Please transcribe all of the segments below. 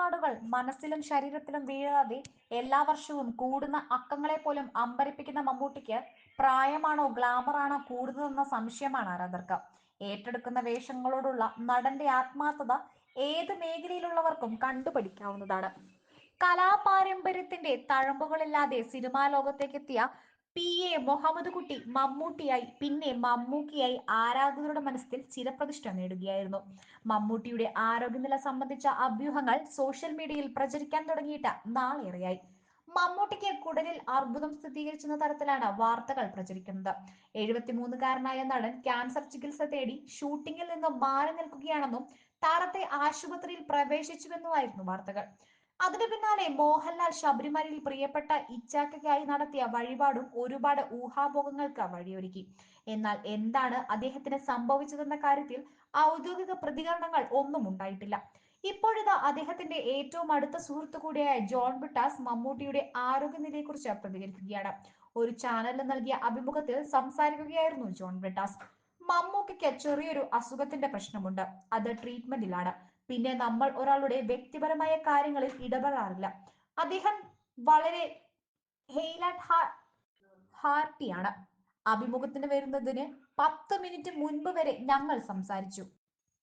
വേർപാടുകൾ മനസ്സിലും ശരീരത്തിലും വീഴാതെ എല്ലാ വർഷവും കൂടുന്ന അക്കങ്ങളെ പോലും അമ്പരിപ്പിക്കുന്ന മമ്മൂട്ടിക്ക് പ്രായമാണോ ഗ്ലാമറാണോ കൂടുന്നതെന്ന സംശയമാണ് ആരാധകർക്ക്. ഏറ്റെടുക്കുന്ന വേഷങ്ങളോടുള്ള നടന്റെ ആത്മാർത്ഥത ഏത് മേഖലയിലുള്ളവർക്കും കണ്ടുപഠിക്കാവുന്നതാണ്. കലാപാരമ്പര്യത്തിന്റെ തഴമ്പുകളില്ലാതെ സിനിമാ ലോകത്തേക്കെത്തിയ പി എ മുഹമ്മദ് കുട്ടി മമ്മൂട്ടിയായി പിന്നെ മമ്മൂക്കിയായി ആരാധകരുടെ മനസ്സിൽ ചിരപ്രതിഷ്ഠ നേടുകയായിരുന്നു. മമ്മൂട്ടിയുടെ ആരോഗ്യനില സംബന്ധിച്ച അഭ്യൂഹങ്ങൾ സോഷ്യൽ മീഡിയയിൽ പ്രചരിക്കാൻ തുടങ്ങിയിട്ട് നാളേറെയായി. മമ്മൂട്ടിക്ക് കുടലിൽ അർബുദം സ്ഥിരീകരിച്ചെന്ന തരത്തിലാണ് വാർത്തകൾ പ്രചരിക്കുന്നത്. എഴുപത്തിമൂന്നുകാരനായ നടൻ ക്യാൻസർ ചികിത്സ തേടി ഷൂട്ടിങ്ങിൽ നിന്നും മാറി നിൽക്കുകയാണെന്നും താരത്തെ ആശുപത്രിയിൽ പ്രവേശിച്ചുവെന്നുമായിരുന്നു വാർത്തകൾ. അതിനു പിന്നാലെ മോഹൻലാൽ ശബരിമലയിൽ പ്രിയപ്പെട്ട ഇച്ചാക്കയ്ക്കായി നടത്തിയ വഴിപാടും ഒരുപാട് ഊഹാഭോഗങ്ങൾക്ക് വഴിയൊരുക്കി. എന്നാൽ എന്താണ് അദ്ദേഹത്തിന് സംഭവിച്ചതെന്ന കാര്യത്തിൽ ഔദ്യോഗിക പ്രതികരണങ്ങൾ ഒന്നും ഉണ്ടായിട്ടില്ല. ഇപ്പോഴിതാ അദ്ദേഹത്തിന്റെ ഏറ്റവും അടുത്ത സുഹൃത്തു കൂടിയായ ജോൺ ബിട്ടാസ് മമ്മൂട്ടിയുടെ ആരോഗ്യനിലയെക്കുറിച്ച് പ്രതികരിക്കുകയാണ്. ഒരു ചാനലിന് നൽകിയ അഭിമുഖത്തിൽ സംസാരിക്കുകയായിരുന്നു ജോൺ ബ്രിട്ടാസ്. മമ്മൂക്കയ്ക്ക് ചെറിയൊരു അസുഖത്തിന്റെ പ്രശ്നമുണ്ട്. അത് ട്രീറ്റ്മെന്റിലാണ്. പിന്നെ നമ്മൾ ഒരാളുടെ വ്യക്തിപരമായ കാര്യങ്ങളിൽ ഇടപെടാറില്ല. അദ്ദേഹം വളരെ ഹെയ്ലാറ്റ് ഹാ- ഹാർട്ടിയാണ് അഭിമുഖത്തിന് വരുന്നതിന് പത്ത് മിനിറ്റ് മുൻപ് വരെ ഞങ്ങൾ സംസാരിച്ചു.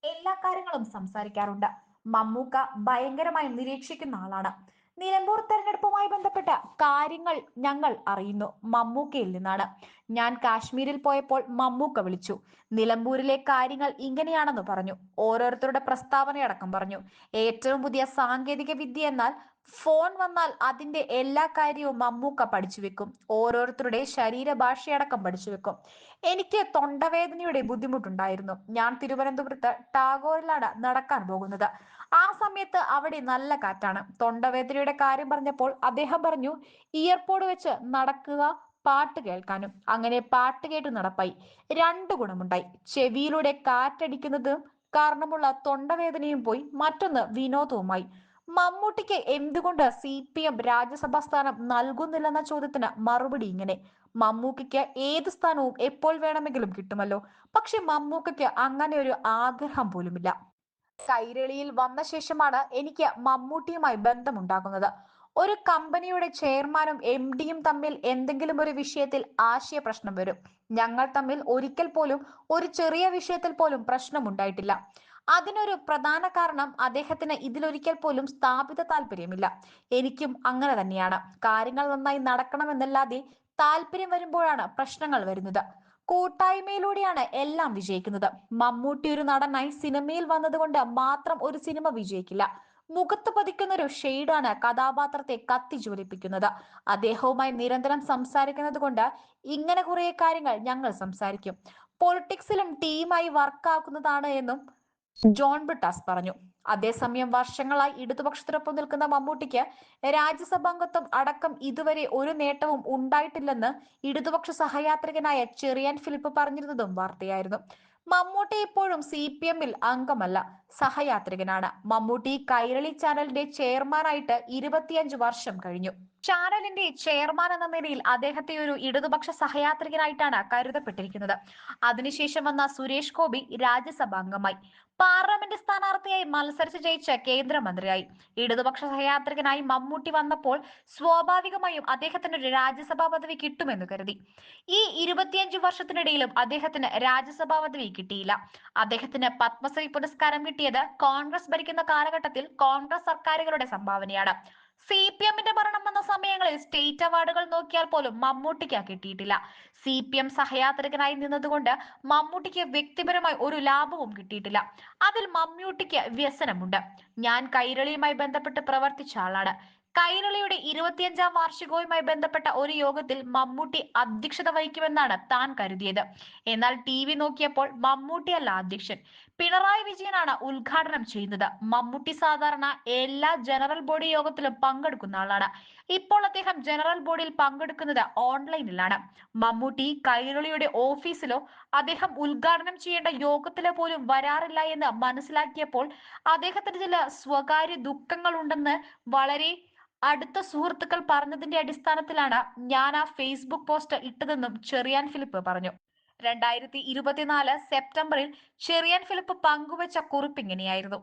എല്ലാ കാര്യങ്ങളും സംസാരിക്കാറുണ്ട്. മമ്മൂക്ക ഭയങ്കരമായി നിരീക്ഷിക്കുന്ന ആളാണ്. നിലമ്പൂർ തെരഞ്ഞെടുപ്പുമായി ബന്ധപ്പെട്ട കാര്യങ്ങൾ ഞങ്ങൾ അറിയുന്നു. മമ്മൂക്കയിൽ നിന്നാണ്. ഞാൻ കാശ്മീരിൽ പോയപ്പോൾ മമ്മൂക്ക വിളിച്ചു. നിലമ്പൂരിലെ കാര്യങ്ങൾ ഇങ്ങനെയാണെന്ന് പറഞ്ഞു. ഓരോരുത്തരുടെ പ്രസ്താവനയടക്കം പറഞ്ഞു. ഏറ്റവും പുതിയ സാങ്കേതിക വിദ്യ എന്നാൽ ഫോൺ വന്നാൽ അതിന്റെ എല്ലാ കാര്യവും മമ്മൂക്ക പഠിച്ചു വെക്കും. ഓരോരുത്തരുടെ ശരീരഭാഷയടക്കം പഠിച്ചു വെക്കും. എനിക്ക് തൊണ്ടവേദനയുടെ ബുദ്ധിമുട്ടുണ്ടായിരുന്നു. ഞാൻ തിരുവനന്തപുരത്ത് ടാഗോറിലാണ് നടക്കാൻ പോകുന്നത്. ആ സമയത്ത് അവിടെ നല്ല കാറ്റാണ്. തൊണ്ടവേദനയുടെ കാര്യം പറഞ്ഞപ്പോൾ അദ്ദേഹം പറഞ്ഞു ഇയർപോഡ് വെച്ച് നടക്കുക പാട്ട് കേൾക്കാനും. അങ്ങനെ പാട്ട് കേട്ട് നടപ്പായി. രണ്ടു ഗുണമുണ്ടായി. ചെവിയിലൂടെ കാറ്റടിക്കുന്നതും കാരണമുള്ള തൊണ്ടവേദനയും പോയി. മറ്റൊന്ന് വിനോദവുമായി. മമ്മൂട്ടിക്ക് എന്തുകൊണ്ട് സി പി എം രാജ്യസഭാ സ്ഥാനം നൽകുന്നില്ലെന്ന ചോദ്യത്തിന് മറുപടി ഇങ്ങനെ. മമ്മൂക്കയ്ക്ക് ഏത് സ്ഥാനവും എപ്പോൾ വേണമെങ്കിലും കിട്ടുമല്ലോ. പക്ഷെ മമ്മൂക്കയ്ക്ക് അങ്ങനെ ഒരു ആഗ്രഹം പോലുമില്ല. കൈരളിയിൽ വന്ന ശേഷമാണ് എനിക്ക് മമ്മൂട്ടിയുമായി ബന്ധമുണ്ടാകുന്നത്. ഒരു കമ്പനിയുടെ ചെയർമാനും എം ഡിയും തമ്മിൽ എന്തെങ്കിലും ഒരു വിഷയത്തിൽ ആശയ പ്രശ്നം വരും. ഞങ്ങൾ തമ്മിൽ ഒരിക്കൽ പോലും ഒരു ചെറിയ വിഷയത്തിൽ പോലും പ്രശ്നമുണ്ടായിട്ടില്ല. അതിനൊരു പ്രധാന കാരണം അദ്ദേഹത്തിന് ഇതിലൊരിക്കൽ പോലും സ്ഥാപിത താല്പര്യമില്ല. എനിക്കും അങ്ങനെ തന്നെയാണ്. കാര്യങ്ങൾ നന്നായി നടക്കണമെന്നല്ലാതെ താല്പര്യം വരുമ്പോഴാണ് പ്രശ്നങ്ങൾ വരുന്നത്. കൂട്ടായ്മയിലൂടെയാണ് എല്ലാം വിജയിക്കുന്നത്. മമ്മൂട്ടി ഒരു നടനായി സിനിമയിൽ വന്നതുകൊണ്ട് മാത്രം ഒരു സിനിമ വിജയിക്കില്ല. മുഖത്ത് പതിക്കുന്ന ഒരു ഷെയ്ഡാണ് കഥാപാത്രത്തെ കത്തി ജ്വലിപ്പിക്കുന്നത് അദ്ദേഹവുമായി നിരന്തരം സംസാരിക്കുന്നത് കൊണ്ട് ഇങ്ങനെ കുറെ കാര്യങ്ങൾ ഞങ്ങൾ സംസാരിക്കും. പൊളിറ്റിക്സിലും ടീമായി വർക്കാക്കുന്നതാണ് എന്നും ജോൺ ബ്രിട്ടാസ് പറഞ്ഞു. അതേസമയം വർഷങ്ങളായി ഇടതുപക്ഷത്തിനൊപ്പം നിൽക്കുന്ന മമ്മൂട്ടിക്ക് രാജ്യസഭാംഗത്വം അടക്കം ഇതുവരെ ഒരു നേട്ടവും ഉണ്ടായിട്ടില്ലെന്ന് ഇടതുപക്ഷ സഹയാത്രികനായ ചെറിയാൻ ഫിലിപ്പ് പറഞ്ഞിരുന്നതും വാർത്തയായിരുന്നു. മമ്മൂട്ടി ഇപ്പോഴും സി പി എമ്മിൽ അംഗമല്ല. സഹയാത്രികനാണ്. മമ്മൂട്ടി കൈരളി ചാനലിന്റെ ചെയർമാനായിട്ട് ഇരുപത്തിയഞ്ച് വർഷം കഴിഞ്ഞു. ചാനലിന്റെ ചെയർമാൻ എന്ന നിലയിൽ അദ്ദേഹത്തെ ഒരു ഇടതുപക്ഷ സഹയാത്രികനായിട്ടാണ് കരുതപ്പെട്ടിരിക്കുന്നത്. അതിനുശേഷം വന്ന സുരേഷ് ഗോപി രാജ്യസഭാ അംഗമായി. പാർലമെന്റ് സ്ഥാനാർത്ഥിയായി മത്സരിച്ച് ജയിച്ച കേന്ദ്രമന്ത്രിയായി. ഇടതുപക്ഷ സഹയാത്രികനായി മമ്മൂട്ടി വന്നപ്പോൾ സ്വാഭാവികമായും അദ്ദേഹത്തിന് ഒരു രാജ്യസഭാ പദവി കിട്ടുമെന്ന് കരുതി. ഈ ഇരുപത്തിയഞ്ചു വർഷത്തിനിടയിലും അദ്ദേഹത്തിന് രാജ്യസഭാ പദവി കിട്ടിയില്ല. അദ്ദേഹത്തിന് പത്മശ്രീ പുരസ്കാരം കിട്ടിയത് കോൺഗ്രസ് ഭരിക്കുന്ന കാലഘട്ടത്തിൽ കോൺഗ്രസ് സർക്കാരുകളുടെ സംഭാവനയാണ്. സി പി എമ്മിന്റെ ഭരണം വന്ന സമയങ്ങളിൽ സ്റ്റേറ്റ് അവാർഡുകൾ നോക്കിയാൽ പോലും മമ്മൂട്ടിക്ക് കിട്ടിയിട്ടില്ല. സി പി എം സഹയാത്രികനായി നിന്നതുകൊണ്ട് മമ്മൂട്ടിക്ക് വ്യക്തിപരമായി ഒരു ലാഭവും കിട്ടിയിട്ടില്ല. അതിൽ മമ്മൂട്ടിക്ക് വ്യസനമുണ്ട്. ഞാൻ കൈരളിയുമായി ബന്ധപ്പെട്ട് പ്രവർത്തിച്ച ആളാണ്. കൈരളിയുടെ ഇരുപത്തിയഞ്ചാം വാർഷികവുമായി ബന്ധപ്പെട്ട ഒരു യോഗത്തിൽ മമ്മൂട്ടി അധ്യക്ഷത വഹിക്കുമെന്നാണ് താൻ കരുതിയത്. എന്നാൽ ടി വി നോക്കിയപ്പോൾ മമ്മൂട്ടിയല്ല അധ്യക്ഷൻ. പിണറായി വിജയനാണ് ഉദ്ഘാടനം ചെയ്യുന്നത്. മമ്മൂട്ടി സാധാരണ എല്ലാ ജനറൽ ബോഡി യോഗത്തിലും പങ്കെടുക്കുന്ന ആളാണ്. ഇപ്പോൾ അദ്ദേഹം ജനറൽ ബോഡിയിൽ പങ്കെടുക്കുന്നത് ഓൺലൈനിലാണ്. മമ്മൂട്ടി കൈരളിയുടെ ഓഫീസിലോ അദ്ദേഹം ഉദ്ഘാടനം ചെയ്യേണ്ട യോഗത്തിലോ പോലും വരാറില്ല എന്ന് മനസ്സിലാക്കിയപ്പോൾ അദ്ദേഹത്തിന് ചില സ്വകാര്യ ദുഃഖങ്ങളുണ്ടെന്ന് വളരെ അടുത്ത സുഹൃത്തുക്കൾ പറഞ്ഞതിന്റെ അടിസ്ഥാനത്തിലാണ് ഞാൻ ആ ഫേസ്ബുക്ക് പോസ്റ്റ് ഇട്ടതെന്നും ചെറിയാൻ ഫിലിപ്പ് പറഞ്ഞു. രണ്ടായിരത്തി ഇരുപത്തിനാല് സെപ്റ്റംബറിൽ ചെറിയാൻ ഫിലിപ്പ് പങ്കുവച്ച കുറിപ്പ് ഇങ്ങനെയായിരുന്നു.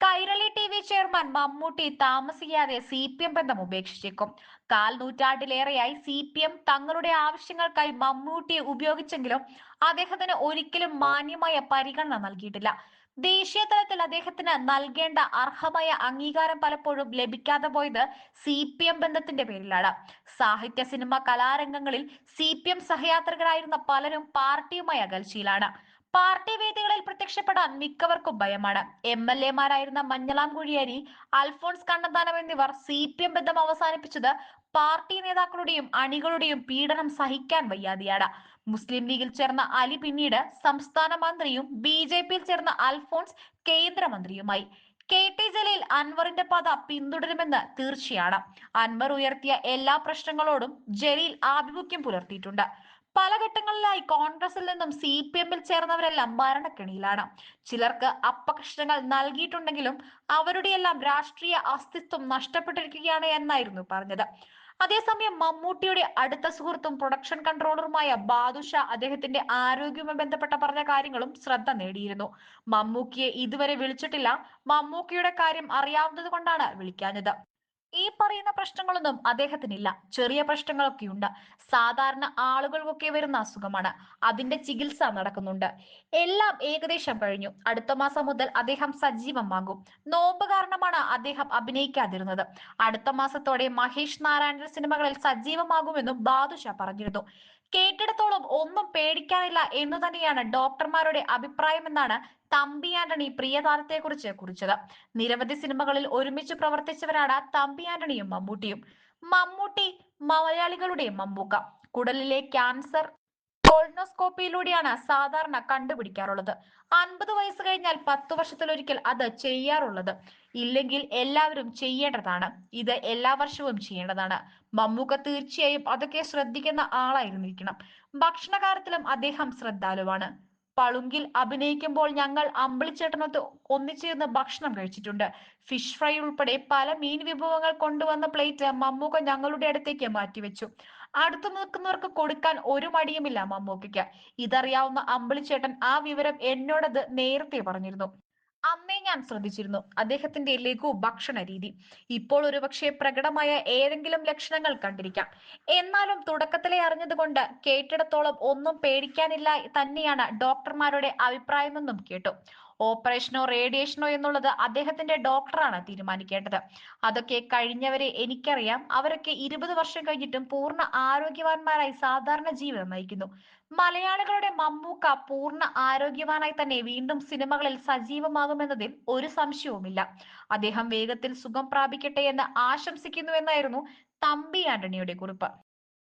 Kairali T V chairman Mammootty താമസിയാതെ സി പി എം ബന്ധം ഉപേക്ഷിച്ചേക്കും. കാൽ നൂറ്റാണ്ടിലേറെയായി സി പി എം തങ്ങളുടെ ആവശ്യങ്ങൾക്കായി മമ്മൂട്ടിയെ ഉപയോഗിച്ചെങ്കിലും അദ്ദേഹത്തിന് ഒരിക്കലും മാന്യമായ പരിഗണന നൽകിയിട്ടില്ല. ദേശീയ തലത്തിൽ അദ്ദേഹത്തിന് നൽകേണ്ട അർഹമായ അംഗീകാരം പലപ്പോഴും ലഭിക്കാതെ പോയത് സി പി എം ബന്ധത്തിന്റെ പേരിലാണ്. സാഹിത്യ സിനിമ കലാരംഗങ്ങളിൽ സി പി എം സഹയാത്രികരായിരുന്ന പലരും പാർട്ടിയുമായി അകൽച്ചയിലാണ്. പാർട്ടി വേദികളിൽ പ്രത്യക്ഷപ്പെടാൻ മിക്കവർക്കും ഭയമാണ്. എം എൽ എമാരായിരുന്ന മഞ്ഞളാം കുഴിയേരി അൽഫോൺസ് കണ്ണന്താനം എന്നിവർ സി പി എം ബന്ധം അവസാനിപ്പിച്ചത് പാർട്ടി നേതാക്കളുടെയും അണികളുടെയും പീഡനം സഹിക്കാൻ വയ്യാതെയാണ്. മുസ്ലിം ലീഗിൽ ചേർന്ന അലി പിന്നീട് സംസ്ഥാന മന്ത്രിയും ബി ജെ പിയിൽ ചേർന്ന അൽഫോൺസ് കേന്ദ്രമന്ത്രിയുമായി. കെ ടി ജലീൽ അൻവറിന്റെ പാത പിന്തുടരുമെന്ന് തീർച്ചയാണ്. അൻവർ ഉയർത്തിയ എല്ലാ പ്രശ്നങ്ങളോടും ജലീൽ ആഭിമുഖ്യം പുലർത്തിയിട്ടുണ്ട്. പല ഘട്ടങ്ങളിലായി കോൺഗ്രസിൽ നിന്നും സി പി എമ്മിൽ ചേർന്നവരെല്ലാം മരണക്കെണിയിലാണ് ചിലർക്ക് അപ്പകഷ്ണങ്ങൾ നൽകിയിട്ടുണ്ടെങ്കിലും അവരുടെയെല്ലാം രാഷ്ട്രീയ അസ്തിത്വം നഷ്ടപ്പെട്ടിരിക്കുകയാണ് എന്നായിരുന്നു പറഞ്ഞത്. അതേസമയം മമ്മൂട്ടിയുടെ അടുത്ത സുഹൃത്തും പ്രൊഡക്ഷൻ കൺട്രോളറുമായ ബാദുഷ അദ്ദേഹത്തിന്റെ ആരോഗ്യവുമായി ബന്ധപ്പെട്ട പറഞ്ഞ കാര്യങ്ങളും ശ്രദ്ധ നേടിയിരുന്നു. മമ്മൂക്കിയെ ഇതുവരെ വിളിച്ചിട്ടില്ല. മമ്മൂക്കിയുടെ കാര്യം അറിയാവുന്നത് കൊണ്ടാണ് വിളിക്കാഞ്ഞത്. ഈ പറയുന്ന പ്രശ്നങ്ങളൊന്നും അദ്ദേഹത്തിനില്ല. ചെറിയ പ്രശ്നങ്ങളൊക്കെ ഉണ്ട് സാധാരണ ആളുകൾക്കൊക്കെ വരുന്ന അസുഖമാണ്. അതിന്റെ ചികിത്സ നടക്കുന്നുണ്ട്. എല്ലാം ഏകദേശം കഴിഞ്ഞു. അടുത്ത മാസം മുതൽ അദ്ദേഹം സജീവമാകും നോമ്പ് കാരണമാണ് അദ്ദേഹം അഭിനയിക്കാതിരുന്നത്. അടുത്ത മാസത്തോടെ മഹേഷ് നാരായണന്റെ സിനിമകളിൽ സജീവമാകുമെന്നും ബാദുഷ പറഞ്ഞിരുന്നു. കേട്ടിടത്തോളം ഒന്നും പേടിക്കാനില്ല എന്ന് തന്നെയാണ് ഡോക്ടർമാരുടെ അഭിപ്രായമെന്നാണ് തമ്പി ആന്റണി പ്രിയതാരത്തെ കുറിച്ച് കുറിച്ചത്. നിരവധി സിനിമകളിൽ ഒരുമിച്ച് പ്രവർത്തിച്ചവരാണ് തമ്പി ആന്റണിയും മമ്മൂട്ടിയും. മമ്മൂട്ടി മലയാളികളുടെ മമ്മൂക്ക. കുടലിലെ ക്യാൻസർ കോൾനോസ്കോപ്പിയിലൂടെയാണ് സാധാരണ കണ്ടുപിടിക്കാറുള്ളത്. അൻപത് വയസ്സ് കഴിഞ്ഞാൽ പത്ത് വർഷത്തിലൊരിക്കൽ അത് ചെയ്യാറുള്ളത്. ഇല്ലെങ്കിൽ എല്ലാവരും ചെയ്യേണ്ടതാണ്. ഇത് എല്ലാ വർഷവും ചെയ്യേണ്ടതാണ്. മമ്മൂക്ക തീർച്ചയായും അതൊക്കെ ശ്രദ്ധിക്കുന്ന ആളായിരുന്നിരിക്കണം. ഭക്ഷണകാര്യത്തിലും അദ്ദേഹം ശ്രദ്ധാലുവാണ്. പളുങ്കിൽ അഭിനയിക്കുമ്പോൾ ഞങ്ങൾ അമ്പിളിച്ചേട്ടനൊത്ത് ഒന്നിച്ചിരുന്ന് ഭക്ഷണം കഴിച്ചിട്ടുണ്ട്. ഫിഷ് ഫ്രൈ ഉൾപ്പെടെ പല മീൻ വിഭവങ്ങൾ കൊണ്ടുവന്ന പ്ലേറ്റ് മമ്മൂക്ക ഞങ്ങളുടെ അടുത്തേക്ക് മാറ്റിവെച്ചു. അടുത്തു നിൽക്കുന്നവർക്ക് കൊടുക്കാൻ ഒരു മടിയുമില്ല മമ്മൂക്കയ്ക്ക് ഇതറിയാവുന്ന അമ്പിളിച്ചേട്ടൻ ആ വിവരം എന്നോടത് നേരത്തെ പറഞ്ഞിരുന്നു. അന്നേ ഞാൻ ശ്രദ്ധിച്ചിരുന്നു അദ്ദേഹത്തിന്റെ ലഘു ഭക്ഷണ രീതി. ഇപ്പോൾ ഒരുപക്ഷെ പ്രകടമായ ഏതെങ്കിലും ലക്ഷണങ്ങൾ കണ്ടിരിക്കാം. എന്നാലും തുടക്കത്തിലെ അറിഞ്ഞതുകൊണ്ട് കേട്ടിടത്തോളം ഒന്നും പേടിക്കാനില്ല തന്നെയാണ് ഡോക്ടർമാരുടെ അഭിപ്രായമെന്നും കേട്ടു. ഓപ്പറേഷനോ റേഡിയേഷനോ എന്നുള്ളത് അദ്ദേഹത്തിന്റെ ഡോക്ടറാണ് തീരുമാനിക്കേണ്ടത്. അതൊക്കെ കഴിഞ്ഞവരെ എനിക്കറിയാം. അവരൊക്കെ ഇരുപത് വർഷം കഴിഞ്ഞിട്ടും പൂർണ ആരോഗ്യവാന്മാരായി സാധാരണ ജീവിതം നയിക്കുന്നു. മലയാളികളുടെ മമ്മൂക്ക പൂർണ ആരോഗ്യവാനായി തന്നെ വീണ്ടും സിനിമകളിൽ സജീവമാകുമെന്നതിൽ ഒരു സംശയവുമില്ല. അദ്ദേഹം വേഗത്തിൽ സുഖം പ്രാപിക്കട്ടെ എന്ന് ആശംസിക്കുന്നു എന്നായിരുന്നു തമ്പി ആന്റണിയുടെ കുറിപ്പ്.